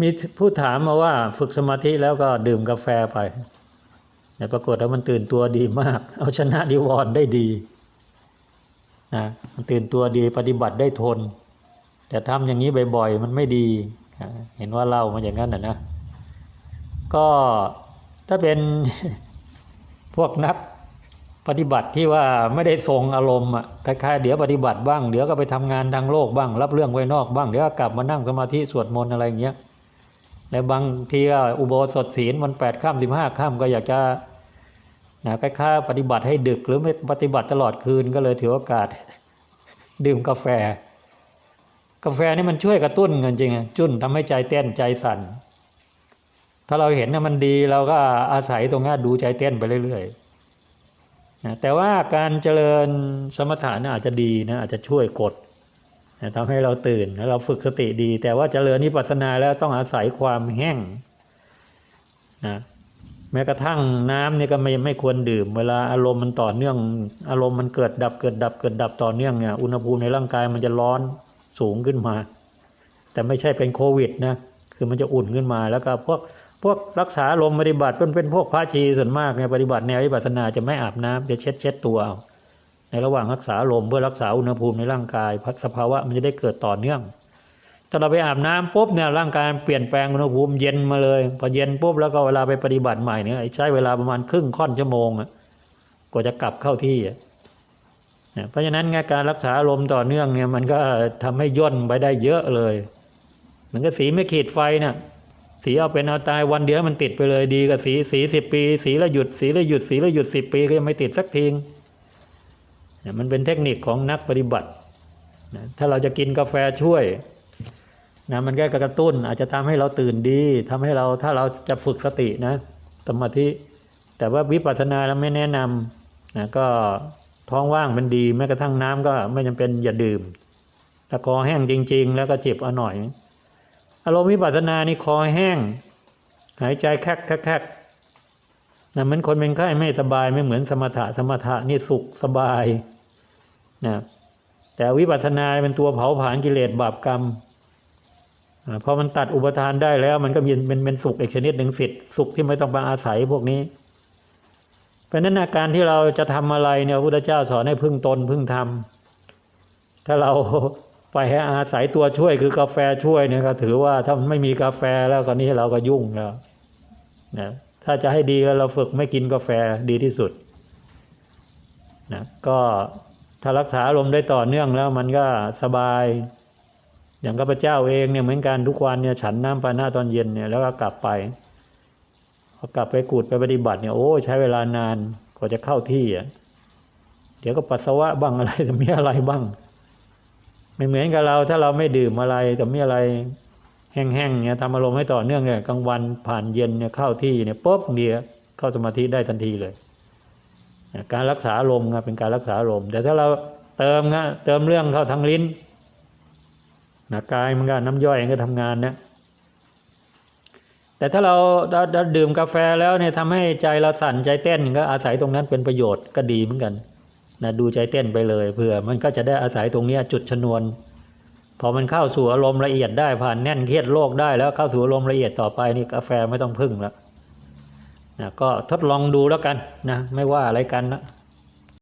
มีผู้ถามมาว่าฝึกสมาธิแล้วก็ดื่มกาแฟไปแต่ปรากฏว่ามันตื่นตัวดีมาก เอาชนะดิวรณ์ได้ดีนะมันตื่นตัวดีปฏิบัติได้ทน แต่ทำอย่างนี้บ่อยๆ มันไม่ดี เห็นว่าเล่ามาอย่างนั้นนะนะ ก็ถ้าเป็นพวกนักปฏิบัติที่ว่าไม่ได้ทรงอารมณ์อะคล้ายๆเดี๋ยวปฏิบัติบ้าง เดี๋ยวก็ไปทำงานทางโลกบ้าง รับเรื่องไว้นอกบ้าง เดี๋ยวก็กลับมานั่งสมาธิสวดมนต์อะไรเงี้ย และบางทีก็อุโบสถศีลวันแปดข้ามสิบห้าข้ามก็อยากจะนะคล้ายๆปฏิบัติให้ดึกหรือไม่ปฏิบัติตลอดคืนก็เลยถือโอกาส ดื่มกาแฟ กาแฟนี่มันช่วยกระตุ้นเงินจริงจุ้นทำให้ใจเต้นใจสั่น ถ้าเราเห็นนะมันดีเราก็อาศัยตรงนี้ดูใจเต้นไปเรื่อยๆนะแต่ว่าการเจริญสมถะนะอาจจะดีนะอาจจะช่วยกด นะทำให้เราตื่นแล้วเราฝึกสติดี แต่ว่าเจริญนิพพานาแล้วต้องอาศัยความแห้งนะแม้กระทั่งน้ำเนี่ยก็ไม่ไม่ควรดื่ม เวลาอารมณ์มันต่อเนื่อง อารมณ์มันเกิดดับเกิดดับเกิดดับต่อเนื่องเนี่ยอุณหภูมิในร่างกายมันจะร้อนสูงขึ้นมา แต่ไม่ใช่เป็นโควิดนะคือมันจะอุ่นขึ้นมาแล้วก็พวกพวกรักษาลมปฏิบัติเป็นเป็นพวกพระชีส่วนมากเนี่ยปฏิบัติแนววิปัสสนาจะไม่อาบน้ำจะเช็ดเช็ดตัวเอา ในระหว่างรักษาลมเพื่อรักษาอุณหภูมิในร่างกายพัสภาวะมันจะได้เกิดต่อเนื่อง ถ้าเราไปอาบน้ำปุ๊บเนี่ยร่างกายเปลี่ยนแปลงอุณหภูมิเย็นมาเลย พอเย็นปุ๊บแล้วก็เวลาไปปฏิบัติใหม่เนี่ยใช้เวลาประมาณครึ่งค่อนชั่วโมงอะกว่าจะกลับเข้าที่เนี่ยเพราะฉะนั้นไงการรักษาลมต่อเนื่องเนี่ยมันก็ทำให้ย่นไปได้เยอะเลยเหมือนกับสีไม่ขีดไฟเนี่ยสีเอาเป็นเอาตายวันเดียวมันติดไปเลยดีกับสีสีสิบปี สีแล้วหยุดสีแล้วหยุดสีแล้วหยุดสิบปีก็ยังไม่ติดสักที มันเป็นเทคนิคของนักปฏิบัตินะถ้าเราจะกินกาแฟช่วยนะมันแก็กระตุ้นอาจจะทำให้เราตื่นดีทำให้เราถ้าเราจะฝึกสตินะสมาธิแต่ว่าวิปัสสนาเราไม่แนะนำนะก็ท้องว่างมันดีแม้กระทั่งน้ำก็ไม่จำเป็นอย่าดื่มถ้าคอแห้งจริง ๆ แล้วก็เจ็บเอาหน่อย อารมณ์วิปัสสนานี่คอแห้ง หายใจแคกแคกแคกนะเหมือนคนเป็นไข้ไม่สบายไม่เหมือนสมถะสมถะนี่สุขสบาย นะแต่วิปัสสนาเป็นตัวเผาผลาญกิเลสบาปกรรมพอมันตัดอุปทานได้แล้วมันก็มีเป็นเป็นสุขอีกชนิดหนึ่งสิทธิ์สุขที่ไม่ต้องมาอาศัยพวกนี้ เพราะนั้นอาการที่เราจะทำอะไรเนี่ยพระพุทธเจ้าสอนให้พึ่งตนพึ่งทำถ้าเราไปให้อาศัยตัวช่วยคือกาแฟช่วยเนี่ยก็ถือว่าถ้าไม่มีกาแฟแล้วก็นี้เราก็ยุ่งแล้วนะถ้าจะให้ดีแล้วเราฝึกไม่กินกาแฟดีที่สุดนะก็ ถ้ารักษาอารมณ์ได้ต่อเนื่องแล้วมันก็สบาย อย่างข้าพเจ้าเองเนี่ยเหมือนกันทุกวันเนี่ยฉันน้ำปานาตอนเย็นเนี่ยแล้วก็กลับไปพอกลับไปกูดไปปฏิบัติเนี่ยโอ้ใช้เวลานานกว่าจะเข้าที่อะเดี๋ยวก็ปัสสาวะบ้างอะไรจะมีอะไรบ้าง ไม่เหมือนกับเราถ้าเราไม่ดื่มอะไรแต่มีอะไรแห้งๆเนี่ยทำอารมณ์ให้ต่อเนื่องเนี่ยกลางวันผ่านเย็นเนี่ยเข้าที่เนี่ยปุ๊บเดียวเข้าสมาธิได้ทันทีเลย การรักษาอารมครับเป็นการรักษาอารมแต่ถ้าเราเติมนะเติมเรื่องเข้าทางลิ้นนะกายมันก็น้ำย่อยมันก็ทำงานนะแต่ถ้าเราเราดื่มกาแฟแล้วเนี่ยทำให้ใจเราสั่นใจเต้นก็อาศัยตรงนั้นเป็นประโยชน์ก็ดีเหมือนกันนะดูใจเต้นไปเลยเผื่อมันก็จะได้อาศัยตรงนี้จุดชนวน พอมันเข้าสู่อารมณ์ละเอียดได้ผ่านแน่นเครียดโลกได้แล้วเข้าสู่อารมณ์ละเอียดต่อไปนี่กาแฟไม่ต้องพึ่งแล้ว นะก็ทดลองดูแล้วกันนะไม่ว่าอะไรกันนะ